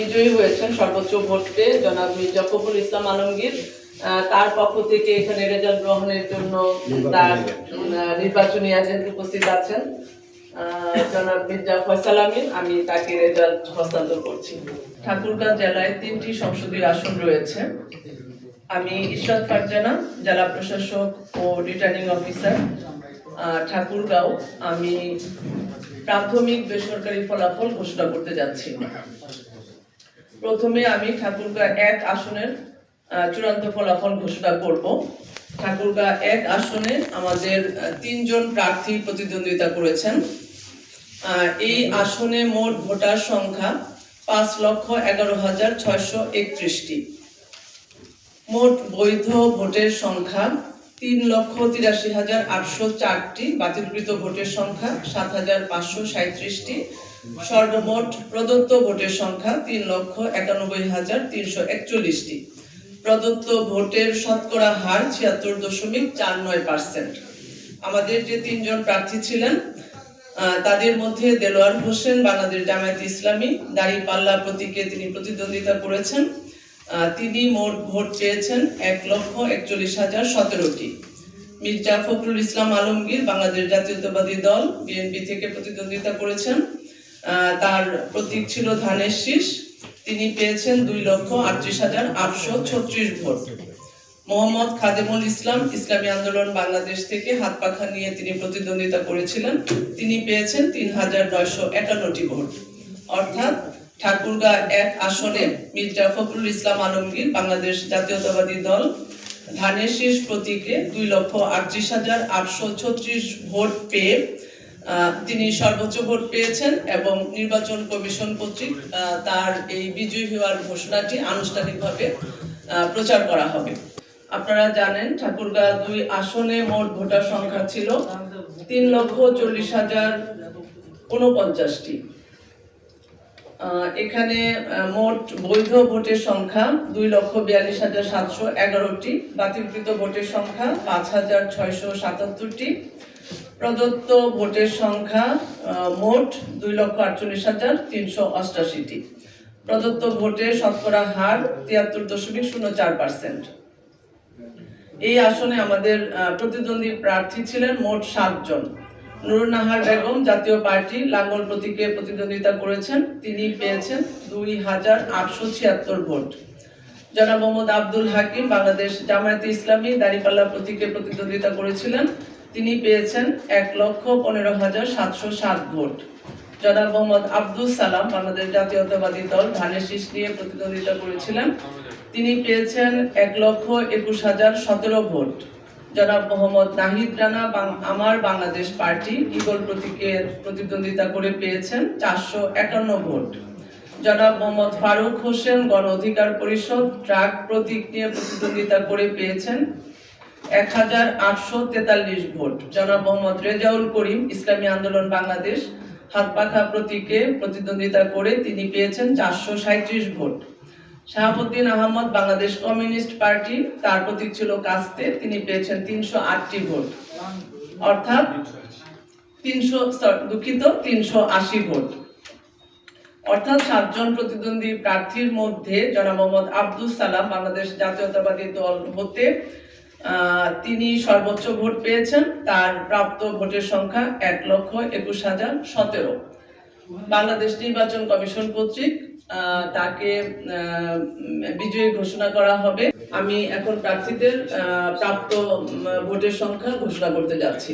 বিজয়ী হয়েছেন সর্বোচ্চ ভোট জনাব মির্জা ফখরুল ইসলাম আলমগীর। তার পক্ষ থেকে এখানে রেজাল্ট গ্রহণের জন্য তার নির্বাচনী এজেন্ট উপস্থিত আছেন। জনাব মির্জা ফয়সাল আমিন আমি তাকে রেজাল্ট হস্তান্তর করছি। ঠাকুরগাঁও জেলায় তিনটি সংসদীয় আসন রয়েছে। আমি ইশরাত ফারজানা জেলা প্রশাসক ও রিটার্নিং অফিসার আহ, ঠাকুরগাঁও আমি প্রাথমিক বেসরকারি ফলাফল ঘোষণা করতে যাচ্ছি। প্রথমে আমি ঠাকুরগাঁ এক আসনের চূড়ান্ত ফলাফল ঘোষণা করব। ঠাকুরগাঁ এক আসনে আমাদের তিনজন প্রার্থী প্রতিদ্বন্দ্বিতা করেছেন। এই আসনে মোট ভোটার সংখ্যা পাঁচ লক্ষ এগারো হাজার ছয়শো একত্রিশটি। মোট বৈধ ভোটের সংখ্যা তিন লক্ষ তিরাশি হাজার আটশো চারটি বাতিলকৃত ভোটের সংখ্যা, সাত হাজার পাঁচশো সাঁত্রিশটি সর্বমোট প্রদত্ত ভোটের সংখ্যা তিন লক্ষ একানব্বই হাজার তিনশো একচল্লিশটি। প্রদত্ত ভোটের শতকরা হার ছিয়াত্তর দশমিক চার নয় পার্সেন্ট। আমাদের যে তিনজন প্রার্থী ছিলেন তাদের মধ্যে দেলোয়ার হোসেন, বাংলাদেশ জামায়াত ইসলামী, দাঁড়িপাল্লা প্রতীকে তিনি প্রতিদ্বন্দ্বিতা করেছেন। তিনি মোট ভোট চেয়েছেন এক লক্ষ একচল্লিশ হাজার সতেরোটি। মির্জা ফখরুল ইসলাম আলমগীর বাংলাদেশ জাতীয়তাবাদী দল, বিএনপি থেকে প্রতিদ্বন্দ্বিতা করেছেন। তার প্রতীক ছিল ধানের শীষ। তিনি পেয়েছেন দুই লক্ষ আটত্রিশ হাজার আটশো ছত্রিশ ভোট। মোহাম্মদ খাদেমুল ইসলাম ইসলামী আন্দোলন বাংলাদেশ থেকে হাত পাখা নিয়ে তিনি প্রতিদ্বন্দ্বিতা করেছিলেন। তিনি পেয়েছেন তিন হাজার নয়শো একান্নটি ভোট। অর্থাৎ ঠাকুরগাঁ এক আসনে মির্জা ফখরুল ইসলাম আলমগীর, বাংলাদেশ জাতীয়তাবাদী দল, ধানের শীষ প্রতীকে দুই লক্ষ আটত্রিশ হাজার আটশো ছত্রিশ ভোট পেয়ে তিনি সর্বোচ্চ ভোট পেয়েছেন এবং নির্বাচন কমিশন কর্তৃক তার এই বিজয়ী হওয়ার ঘোষণাটি আনুষ্ঠানিকভাবে প্রচার করা হবে। আপনারা জানেন ঠাকুরগাঁ দুই আসনে মোট ভোটার সংখ্যা ছিল তিন লক্ষ চল্লিশ হাজার উনপঞ্চাশটি এখানে মোট বৈধ ভোটের সংখ্যা দুই লক্ষ বিয়াল্লিশ হাজার সাতশো এগারোটি, বাতিলকৃত ভোটের সংখ্যা পাঁচ হাজার ছয়শো সাতাত্তরটি। প্রদত্ত ভোটের সংখ্যা মোট দুই লক্ষ আটচল্লিশ হাজার তিনশো অষ্টাশিটি। প্রদত্ত ভোটের শতকরা হার তিয়াত্তর দশমিক শূন্য চার পার্সেন্ট। এই আসনে আমাদের প্রতিদ্বন্দ্বী প্রার্থী ছিলেন মোট সাতজন। নুরুন নাহার বেগম জাতীয় পার্টি লাঙ্গল প্রতীকে প্রতিদ্বন্দ্বিতা করেছেন। তিনি পেয়েছেন দুই হাজার আটশো ছিয়াত্তর ভোট। জনাব মোহাম্মদ আব্দুল হাকিম বাংলাদেশ জামায়াতে ইসলামী দাঁড়িপাল্লা প্রতীকে প্রতিদ্বন্দ্বিতা করেছিলেন। তিনি পেয়েছেন এক লক্ষ পনেরো হাজার সাতশো সাত ভোট। জনাব মোহাম্মদ আব্দুল সালাম বাংলাদেশ জাতীয়তাবাদী দল ধানের শীষ নিয়ে প্রতিদ্বন্দ্বিতা করেছিলেন। তিনি পেয়েছেন এক লক্ষ একুশ হাজার সতেরো ভোট। জনাব মোহাম্মদ নাহিদ রানা আমার বাংলাদেশ পার্টি ইগল প্রতীকে প্রতিদ্বন্দ্বিতা করে পেয়েছেন চারশো একান্ন ভোট। জনাব মোহাম্মদ ফারুক হোসেন গণ অধিকার পরিষদ ট্রাক প্রতীক নিয়ে প্রতিদ্বন্দ্বিতা করে পেয়েছেন এক হাজার আটশো তেতাল্লিশ ভোট। জনাব মোহাম্মদ রেজাউল করিম ইসলামী আন্দোলন বাংলাদেশ হাত পাখা প্রতীকে প্রতিদ্বন্দ্বিতা করে তিনি পেয়েছেন চারশো সাঁত্রিশ vote. Shahabuddin Ahmed Bangladesh communist party, তার প্রতীক ছিল কাস্তে, তিনি পেয়েছেন তিনশো আটটি ভোট। অর্থাৎ তিনশো দুঃখিত, তিনশো আশি ভোট। অর্থাৎ সাতজন প্রতিদ্বন্দ্বী প্রার্থীর মধ্যে জনাব মোহাম্মদ আব্দুল সালাম বাংলাদেশ জাতীয়তাবাদী দল হতে তিনি সর্বোচ্চ ভোট পেয়েছেন। তার প্রাপ্ত ভোটের সংখ্যা এক লক্ষ একুশ হাজার সতেরো। বাংলাদেশ নির্বাচন কমিশন কর্তৃক তাকে বিজয়ী ঘোষণা করা হবে। আমি এখন প্রার্থীদের প্রাপ্ত ভোটের সংখ্যা ঘোষণা করতে যাচ্ছি।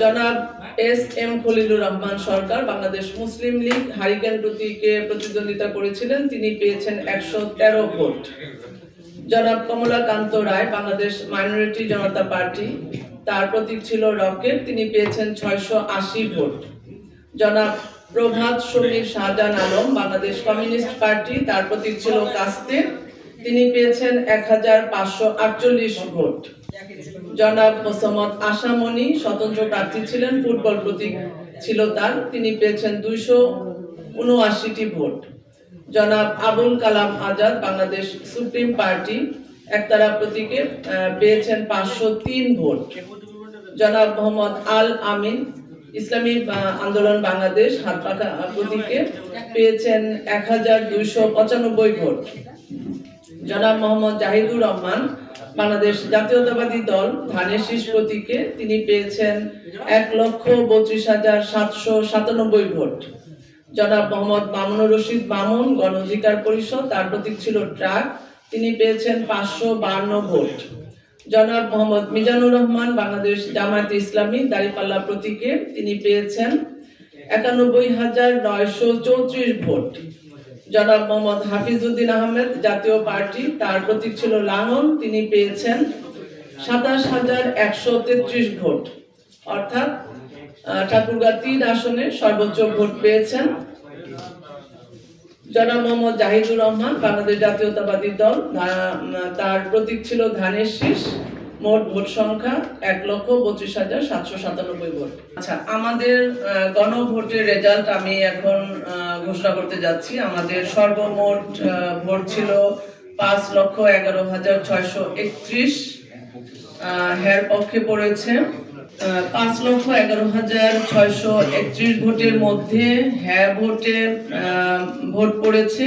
জনাব S M Khalilur Rahman Sarkar Bangladesh Muslim League hurricane প্রতীকে প্রতিদ্বন্দ্বিতা করেছিলেন। তিনি পেয়েছেন একশো তেরো ভোট। জনাব কমলাকান্ত রায় বাংলাদেশ মাইনরিটি জনতা পার্টি, তার প্রতীক ছিল রকেট। তিনি পেয়েছেন ছয়শো আশি ভোট। জনাব প্রভাত সমীর শাহজাহান আলম বাংলাদেশ কমিউনিস্ট পার্টি, তার প্রতীক ছিল কাস্তে তিনি পেয়েছেন এক হাজার পাঁচশো আটচল্লিশ ভোট। জনাব মোসাম্মদ আশামণি স্বতন্ত্র প্রার্থী ছিলেন, ফুটবল প্রতীক ছিল তার। তিনি পেয়েছেন দুইশো উনআশিটি ভোট। জনাব আবুল কালাম আজাদ, বাংলাদেশ সুপ্রিম পার্টি, একতারা প্রতীকে পেয়েছেন পাঁচশো তিন ভোট। জনাব মোহাম্মদ আল আমিন ইসলামী আন্দোলন বাংলাদেশ হাত পাখা প্রতীকে পেয়েছেন এক হাজার দুইশো পঁচানব্বই ভোট। জনাব মোহাম্মদ জাহিদুর রহমান, বাংলাদেশ জাতীয়তাবাদী দল ধানের শীষ প্রতীকে তিনি পেয়েছেন এক লক্ষ বত্রিশ হাজার সাতশো সাতানব্বই ভোট। জনাব মোহাম্মদ মামুনুর রশিদ মামুন, গণ অধিকার পরিষদ, তার প্রতীক ছিল ট্রাক, তিনি পেয়েছেন পাঁচশো ভোট। জনাব মোহাম্মদ মিজানুর রহমান, বাংলাদেশ জামায়াত ইসলামী দাঁড়িপাল্লা প্রতীকে তিনি পেয়েছেন একানব্বই হাজার নয়শো চৌত্রিশ ভোট। জনাব মোহাম্মদ হাফিজউদ্দিন আহমেদ জাতীয় পার্টি, তার প্রতীক ছিল লাঙল, তিনি পেয়েছেন সাতাশ হাজার একশো তেত্রিশ ভোট। অর্থাৎ ঠাকুরগাঁ তিন আসনে সর্বোচ্চ ভোট পেয়েছেন। জনাব মোহাম্মদ জাহিদুর রহমান, বাংলাদেশ জাতীয়তাবাদী দল। তার প্রতীক ছিল ধানের শীষ। মোট ভোট সংখ্যা এক লক্ষ বত্রিশ হাজার সাতশো সাতানব্বই ভোট। আচ্ছা আমাদের গণভোটের রেজাল্ট আমি এখন ঘোষণা করতে যাচ্ছি। আমাদের সর্বমোট ভোট ছিল পাঁচ লক্ষ এগারো হাজার ছয়শো একত্রিশ হ্যার পক্ষে পড়েছে পাঁচ লক্ষ এগারো হাজার ছয়শো একত্রিশ ভোটের মধ্যে হ্যাঁ ভোটে ভোট পড়েছে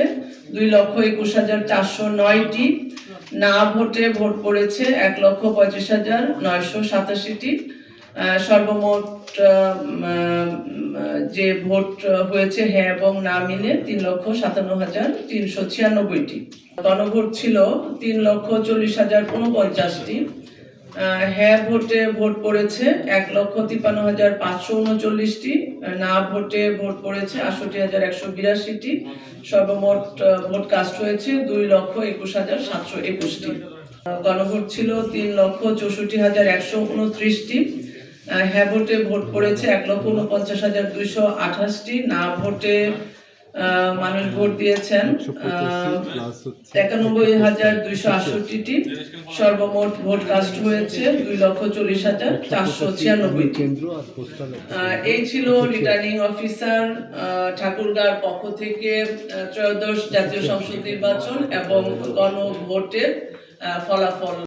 দুই লক্ষ একুশ হাজার চারশো নয়টি। না ভোটে ভোট পড়েছে এক লক্ষ পঁয়ত্রিশ হাজার নয়শো সাতাশিটি। সর্বমোট যে ভোট হয়েছে হ্যাঁ এবং না মিলে তিন লক্ষ সাতান্ন হাজার তিনশো ছিয়ানব্বইটি। গণভোট ছিল তিন লক্ষ চল্লিশ হাজার উনপঞ্চাশটি। হ্যাঁ ভোটে ভোট পড়েছে এক লক্ষ তিপ্পান্ন হাজার পাঁচশো উনচল্লিশটি। না ভোটে ভোট পড়েছে আটষট্টি হাজার একশো বিরাশিটি। সর্বমোট ভোট কাস্ট হয়েছে দুই লক্ষ একুশ হাজার সাতশো একুশটি। গণভোট ছিল তিন লক্ষ চৌষট্টি হাজার একশো উনত্রিশটি। হ্যাঁ ভোটে ভোট পড়েছে এক লক্ষ উনপঞ্চাশ হাজার দুইশো আঠাশটি। না ভোটে মানুষ ভোট দিয়েছেন। একানব্বই হাজার দুইশো আটষট্টিটি সর্বমোট ভোট কাস্ট হয়েছে দুই লক্ষ চল্লিশ হাজার চারশো ছিয়ানব্বইটি। আহ, এই ছিল রিটার্নিং অফিসার আহ, ঠাকুরগাঁর পক্ষ থেকে ত্রয়োদশ জাতীয় সংসদ নির্বাচন এবং গণভোটের ফলাফল।